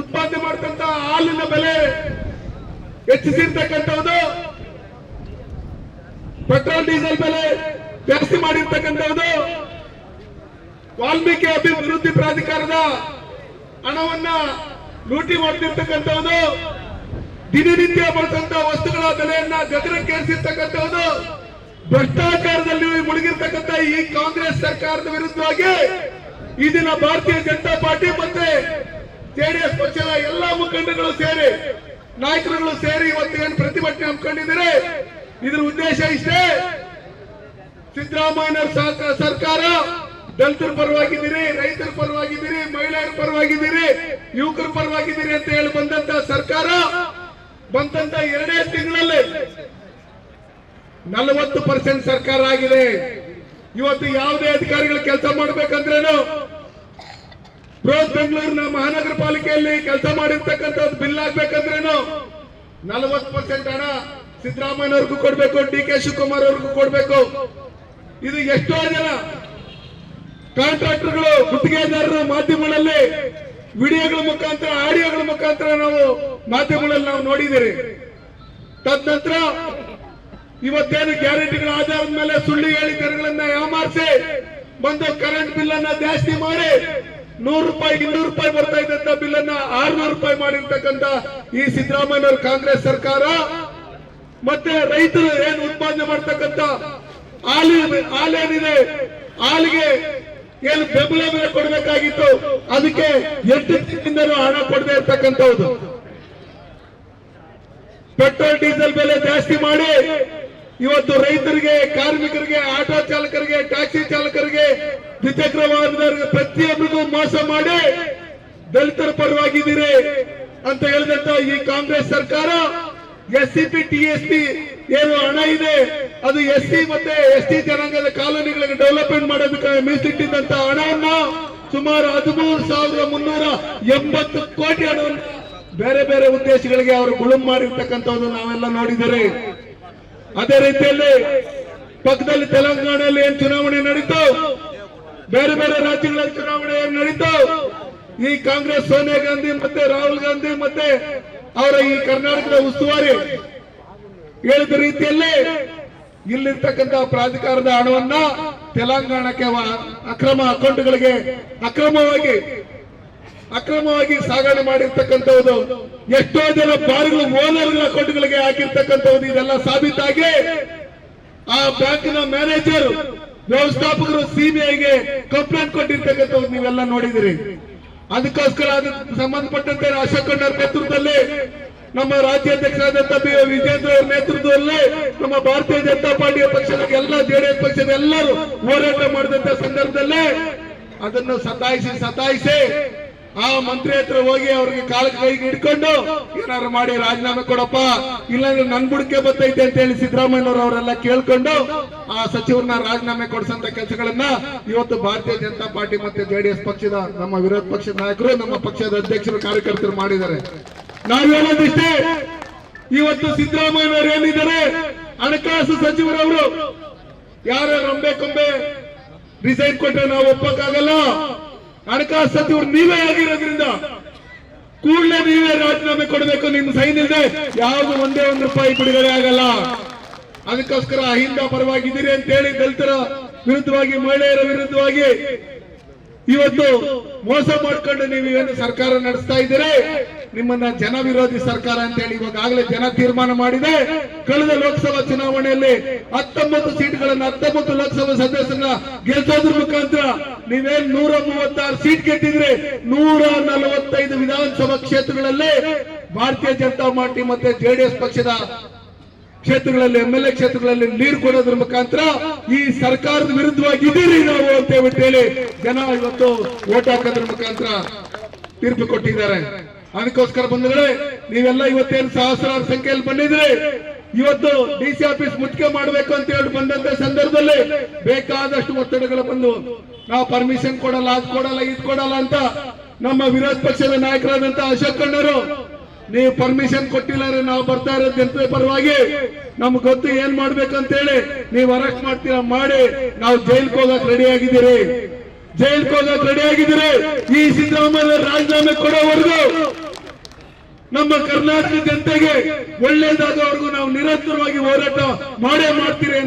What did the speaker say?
ಉತ್ಪಾದನೆ ಮಾಡ್ತಂತ ಹಾಲಿನ ಬೆಲೆ ಹೆಚ್ಚಿಸಿರ್ತಕ್ಕಂಥದ್ದು, ಪೆಟ್ರೋಲ್, ಡೀಸೆಲ್ ಬೆಲೆ ಜಾಸ್ತಿ ಮಾಡಿರ್ತಕ್ಕಂಥದ್ದು, ವಾಲ್ಮೀಕಿ ಅಭಿವೃದ್ಧಿ ಪ್ರಾಧಿಕಾರದ ಹಣವನ್ನ ಲೂಟಿ ಮಾಡ್ತಿರ್ತಕ್ಕಂಥದ್ದು, ದಿನನಿತ್ಯ ಬಳಸಂತ ವಸ್ತುಗಳ ಬೆಲೆಯನ್ನ ಗಗನಕ್ಕೇರಿಸಿರ್ತಕ್ಕಂಥದ್ದು ಭ್ರಷ್ಟಾಚಾರದಲ್ಲಿ ಮುಳುಗಿರ್ತಕ್ಕಂಥ ಈ ಕಾಂಗ್ರೆಸ್ ಸರ್ಕಾರದ ವಿರುದ್ಧವಾಗಿ ಈ ದಿನ ಭಾರತೀಯ ಜನತಾ ಪಾರ್ಟಿ ಮತ್ತೆ ಜೆಡಿಎಸ್ ಪಕ್ಷದ ಎಲ್ಲಾ ಮುಖಂಡಗಳು ಸೇರಿ, ನಾಯಕರುಗಳು ಸೇರಿ ಇವತ್ತು ಏನು ಪ್ರತಿಭಟನೆ ಹಮ್ಮಿಕೊಂಡಿದ್ದಾರೆ? ಇದ್ರ ಉದ್ದೇಶ ಇಷ್ಟೇ? ಸಿದ್ದರಾಮಯ್ಯ ಸರ್ಕಾರ, ದಲಿತರ ಪರವಾಗಿದ್ದೀರಿ, ರೈತರ ಪರವಾಗಿದ್ದೀರಿ, ಮಹಿಳೆಯರ ಪರವಾಗಿದ್ದೀರಿ, ಯುವಕರ ಪರವಾಗಿದ್ದೀರಿ ಅಂತ ಹೇಳಿ ಬಂದಂತ ಸರ್ಕಾರ ಬಂದಂತ ಎರಡೇ ತಿಂಗಳಲ್ಲಿ ನಲವತ್ತು ಪರ್ಸೆಂಟ್ ಸರ್ಕಾರ ಆಗಿದೆ. ಇವತ್ತು ಯಾವುದೇ ಅಧಿಕಾರಿಗಳು ಕೆಲಸ ಮಾಡ್ಬೇಕಂದ್ರೇನು ಬೃಹತ್ ಬೆಂಗಳೂರಿನ ಮಹಾನಗರ ಪಾಲಿಕೆಯಲ್ಲಿ ಕೆಲಸ ಮಾಡಿರ್ತಕ್ಕಂಥದ್ದು ಬಿಲ್ ಆಗ್ಬೇಕಂದ್ರೇನು? ನಲವತ್ತು ಪರ್ಸೆಂಟ್ ಹಣ ಸಿದ್ದರಾಮಯ್ಯನವ್ರಿಗೂ ಕೊಡ್ಬೇಕು, ಡಿ ಕೆ ಶಿವಕುಮಾರ್ ಅವ್ರಿಗೂ ಕೊಡ್ಬೇಕು. ಇದು ಎಷ್ಟೋ ಜನ ಕಾಂಟ್ರಾಕ್ಟರ್ಗಳು, ಗುತ್ತಿಗೆದಾರರು ಮಾಧ್ಯಮಗಳಲ್ಲಿ ವಿಡಿಯೋಗಳ ಮುಖಾಂತರ, ಆಡಿಯೋಗಳ ಮುಖಾಂತರ ನಾವು ಮಾಧ್ಯಮಗಳಲ್ಲಿ ನಾವು ನೋಡಿದ್ದೀರಿ. ತದನಂತರ ಇವತ್ತೇನು ಗ್ಯಾರಂಟಿಗಳ ಆಧಾರದ ಮೇಲೆ ಸುಳ್ಳು ಹೇಳಿ ದರಗಳನ್ನ ಯಾಮಾರಿಸಿ ಬಂದು ಕರೆಂಟ್ ಬಿಲ್ ಅನ್ನ ಜಾಸ್ತಿ ಮಾಡಿ ನೂರು ರೂಪಾಯಿ, ಇನ್ನೂರು ರೂಪಾಯಿ ಬರ್ತಾ ಇದ್ದಂತ ಬಿಲ್ ಅನ್ನ ಆರ್ನೂರು ರೂಪಾಯಿ ಮಾಡಿರ್ತಕ್ಕಂತ ಈ ಸಿದ್ದರಾಮಯ್ಯ ಕಾಂಗ್ರೆಸ್ ಸರ್ಕಾರ, ಮತ್ತೆ ರೈತರು ಏನ್ ಉತ್ಪಾದನೆ ಮಾಡ್ತಕ್ಕಂತ ಹಾಲು ಹಾಲೇನಿದೆ, ಹಾಲಿಗೆ ಏನು ಬೆಂಬಲ ಬೆಲೆ ಕೊಡಬೇಕಾಗಿತ್ತು, ಅದಕ್ಕೆ ಎಂಟು ತಿಂಗಳಿಂದಲೂ ಹಣ ಕೊಡದೆ ಇರ್ತಕ್ಕಂಥದ್ದು ಪೆಟ್ರೋಲ್, ಡೀಸೆಲ್ ಬೆಲೆ ಜಾಸ್ತಿ ಮಾಡಿ, ಇವತ್ತು ರೈತರಿಗೆ, ಕಾರ್ಮಿಕರಿಗೆ, ಆಟೋ ಚಾಲಕರಿಗೆ, ಟ್ಯಾಕ್ಸಿ ಚಾಲಕರಿಗೆ ದ್ವಿಚಕ್ರ ವಾಹನದವರಿಗೆ ಪ್ರತಿಯೊಬ್ಬರಿಗೂ ಮೋಸ ಮಾಡಿ ದಲಿತರ ಪರವಾಗಿದ್ದೀರಿ ಅಂತ ಹೇಳಿದಂತ ಈ ಕಾಂಗ್ರೆಸ್ ಸರ್ಕಾರ S C T S P ಏನು ಹಣ ಇದೆ, ಅದು ಎಸ್ ಸಿ ಮತ್ತೆ ಎಸ್ ಟಿ ಜನಾಂಗದ ಕಾಲೋನಿಗಳಿಗೆ ಡೆವಲಪ್ಮೆಂಟ್ ಮಾಡೋದಕ್ಕೆ ಮೀಸಲಿಟ್ಟಿದ್ದಂತ ಹಣವನ್ನ ಸುಮಾರು ಹದಿಮೂರು ಸಾವಿರದ ಮುನ್ನೂರ ಎಂಬತ್ತು ಕೋಟಿ ಹಣವನ್ನು ಬೇರೆ ಬೇರೆ ಉದ್ದೇಶಗಳಿಗೆ ಅವರು ಗುಳುಂ ಮಾಡಿರ್ತಕ್ಕಂಥದ್ದು ನಾವೆಲ್ಲ ನೋಡಿದರೆ ಅದೇ ರೀತಿಯಲ್ಲಿ ಪಕ್ಕದಲ್ಲಿ ತೆಲಂಗಾಣದಲ್ಲಿ ಏನ್ ಚುನಾವಣೆ ನಡೀತು? ಬೇರೆ ಬೇರೆ ರಾಜ್ಯಗಳ ಚುನಾವಣೆ ನಡೀತು. ಈ ಕಾಂಗ್ರೆಸ್ ಸೋನಿಯಾ ಗಾಂಧಿ ಮತ್ತೆ ರಾಹುಲ್ ಗಾಂಧಿ ಮತ್ತೆ ಅವರ ಈ ಕರ್ನಾಟಕದ ಉಸ್ತುವಾರಿ ಹೇಳಿದ ರೀತಿಯಲ್ಲಿ ಇಲ್ಲಿರ್ತಕ್ಕಂಥ ಪ್ರಾಧಿಕಾರದ ಹಣವನ್ನ ತೆಲಂಗಾಣಕ್ಕೆ ಅಕ್ರಮ ಅಕೌಂಟ್ಗಳಿಗೆ ಅಕ್ರಮವಾಗಿ ಅಕ್ರಮವಾಗಿ ಸಾಗಣೆ ಮಾಡಿರ್ತಕ್ಕಂಥದ್ದು, ಎಷ್ಟೋ ಜನ ಬಾರಿಗಳು ಓನರ್ಗಳ ಅಕೌಂಟ್ಗಳಿಗೆ ಹಾಕಿರ್ತಕ್ಕಂಥದ್ದು, ಇದೆಲ್ಲ ಸಾಬೀತಾಗಿ ಆ ಬ್ಯಾಂಕಿನ ಮ್ಯಾನೇಜರ್ ವ್ಯವಸ್ಥಾಪಕರು ಸಿಬಿಐಗೆ ಕಂಪ್ಲೇಂಟ್ ಕೊಟ್ಟಿರ್ತಕ್ಕಂಥವ್ರು ನೀವೆಲ್ಲ ನೋಡಿದಿರಿ. ಅದಕ್ಕೋಸ್ಕರ ಅದಕ್ಕೆ ಸಂಬಂಧಪಟ್ಟಂತೆ ಅಶೋಕ್ ಖಂಡರ್ ನೇತೃತ್ವದಲ್ಲಿ ನಮ್ಮ ರಾಜ್ಯಾಧ್ಯಕ್ಷರಾದಂತ ಬಿ ವಿಜೇಂದ್ರ ಅವರ ನೇತೃತ್ವದಲ್ಲಿ ನಮ್ಮ ಭಾರತೀಯ ಜನತಾ ಪಾರ್ಟಿಯ ಪಕ್ಷದ ಎಲ್ಲ ಜೆಡಿಎಸ್ ಪಕ್ಷದ ಎಲ್ಲರೂ ಹೋರಾಟ ಮಾಡಿದಂತ ಸಂದರ್ಭದಲ್ಲೇ ಅದನ್ನು ಸತಾಯಿಸಿ ಸತಾಯಿಸಿ ಆ ಮಂತ್ರಿ ಹತ್ರ ಹೋಗಿ ಅವ್ರಿಗೆ ಕಾಲ ಕೈಗೆ ಹಿಡ್ಕೊಂಡು ಏನಾದ್ರು ಮಾಡಿ ರಾಜೀನಾಮೆ ಕೊಡಪ್ಪ, ಇಲ್ಲಾಂದ್ರೆ ನನ್ ಬುಡಕೆ ಬರ್ತೈತೆ ಅಂತ ಹೇಳಿ ಸಿದ್ದರಾಮಯ್ಯ ಅವರೆಲ್ಲ ಕೇಳ್ಕೊಂಡು ಆ ಸಚಿವರನ್ನ ರಾಜೀನಾಮೆ ಕೊಡಿಸಂತ ಕೆಲಸಗಳನ್ನ ಇವತ್ತು ಭಾರತೀಯ ಜನತಾ ಪಾರ್ಟಿ ಮತ್ತೆ ಜೆಡಿಎಸ್ ಪಕ್ಷದ ನಮ್ಮ ವಿರೋಧ ಪಕ್ಷದ ನಾಯಕರು, ನಮ್ಮ ಪಕ್ಷದ ಅಧ್ಯಕ್ಷರು, ಕಾರ್ಯಕರ್ತರು ಮಾಡಿದ್ದಾರೆ. ನಾವು ಹೇಳೋದಿಷ್ಟೇ ಇವತ್ತು ಸಿದ್ದರಾಮಯ್ಯನವರು ಏನಿದ್ದಾರೆ, ಹಣಕಾಸು ಸಚಿವರವರು, ಯಾರ ರಂಬೆ ಕೊಂಬೆ ರಿಸೈನ್ ಕೊಟ್ಟರೆ ನಾವು ಒಪ್ಪಕ್ಕಾಗಲ್ಲ. ಹಣಕಾಸು ಸಚಿವರು ನೀವೇ ಆಗಿರೋದ್ರಿಂದ ಕೂಡಲೇ ನೀವೇ ರಾಜೀನಾಮೆ ಕೊಡಬೇಕು, ನಿಮ್ ಸೈನ್ ಇಲ್ಲದೆ ಯಾವ್ದು ಒಂದೇ ಒಂದು ರೂಪಾಯಿ ಬಿಡುಗಡೆ ಆಗಲ್ಲ. ಅದಕ್ಕೋಸ್ಕರ ಅಹಿಂದ ಪರವಾಗಿದ್ದೀರಿ ಅಂತ ಹೇಳಿ ದಲಿತರ ವಿರುದ್ಧವಾಗಿ, ಮಹಿಳೆಯರ ವಿರುದ್ಧವಾಗಿ ಇವತ್ತು ಮೋಸ ಮಾಡ್ಕೊಂಡು ನೀವು ಏನು ಸರ್ಕಾರ ನಡೆಸ್ತಾ ಇದ್ದೀರಿ? ನಿಮ್ಮನ್ನ ಜನ ವಿರೋಧಿ ಸರ್ಕಾರ ಅಂತ ಹೇಳಿ ಇವಾಗಲೇ ಜನ ತೀರ್ಮಾನ ಮಾಡಿದೆ. ಕಳೆದ ಲೋಕಸಭಾ ಚುನಾವಣೆಯಲ್ಲಿ ಹತ್ತೊಂಬತ್ತು ಸೀಟ್ಗಳನ್ನ, ಹತ್ತೊಂಬತ್ತು ಲೋಕಸಭಾ ಸದಸ್ಯರನ್ನ ಗೆಲ್ಸೋದ್ರ ಮುಖಾಂತರ ನೀವೇನ್ ನೂರ ಮೂವತ್ತಾರು ಸೀಟ್ ಗೆದ್ದಿದ್ರೆ ನೂರ ನಲವತ್ತೈದು ವಿಧಾನಸಭಾ ಕ್ಷೇತ್ರಗಳಲ್ಲಿ ಭಾರತೀಯ ಜನತಾ ಪಾರ್ಟಿ ಮತ್ತೆ ಜೆಡಿಎಸ್ ಪಕ್ಷದ ಕ್ಷೇತ್ರಗಳಲ್ಲಿ ಎಂ ಎಲ್ ಎ ಕ್ಷೇತ್ರಗಳಲ್ಲಿ ನೀರು ಕೊಡೋದ್ರ ಮುಖಾಂತರ ಈ ಸರ್ಕಾರದ ವಿರುದ್ಧವಾಗಿ ಇದೀರಿ ನಾವು ಅಂತ ಹೇಳಿ ಜನ ಇವತ್ತು ಓಟ್ ಹಾಕೋದ್ರ ಮುಖಾಂತರ ತೀರ್ಪು ಕೊಟ್ಟಿದ್ದಾರೆ. ಅದಕ್ಕೋಸ್ಕರ ಬಂದ್ರೆ ನೀವೆಲ್ಲ ಇವತ್ತೇನು ಸಹಸ್ರಾರು ಸಂಖ್ಯೆಯಲ್ಲಿ ಬಂದಿದ್ರಿ ಇವತ್ತು ಡಿ ಸಿ ಆಫೀಸ್ ಮುಚ್ಚಿಗೆ ಮಾಡಬೇಕು ಅಂತ ಹೇಳಿ ಬಂದಂತ ಸಂದರ್ಭದಲ್ಲಿ ಬೇಕಾದಷ್ಟು ಒತ್ತಡಗಳು ಬಂದು, ನಾವು ಪರ್ಮಿಷನ್ ಕೊಡಲ್ಲ, ಅದ್ ಕೊಡಲ್ಲ, ಇದ್ ಕೊಡಲ್ಲ ಅಂತ ನಮ್ಮ ವಿರೋಧ ಪಕ್ಷದ ನಾಯಕರಾದಂತ ಅಶೋಕ್ ಕಣ್ಣರು ನೀವು ಪರ್ಮಿಷನ್ ಕೊಟ್ಟಿಲ್ಲ ಅಂದ್ರೆ ನಾವು ಬರ್ತಾ ಇರೋ ಜನತೆ ಪರವಾಗಿ ನಮ್ಗೆ ಗೊತ್ತು ಏನ್ ಮಾಡ್ಬೇಕಂತ ಹೇಳಿ ನೀವು ಅರೆಸ್ಟ್ ಮಾಡ್ತೀರಾ ಮಾಡಿ ನಾವು ಜೈಲ್ಗೆ ಹೋಗಕ್ ರೆಡಿ ಆಗಿದ್ದೀರಿ. ಜೈಲ್ಗೆ ಹೋಗಕ್ ರೆಡಿ ಆಗಿದ್ದೀರಿ. ಈ ಸಿದ್ದರಾಮಯ್ಯ ರಾಜೀನಾಮೆ ಕೊಡೋವರೆಗೂ ನಮ್ಮ ಕರ್ನಾಟಕ ಜನತೆಗೆ ಒಳ್ಳೇದಾದವರೆಗೂ ನಾವು ನಿರಂತರವಾಗಿ ಹೋರಾಟ ಮಾಡೇ ಮಾಡ್ತೀರಿ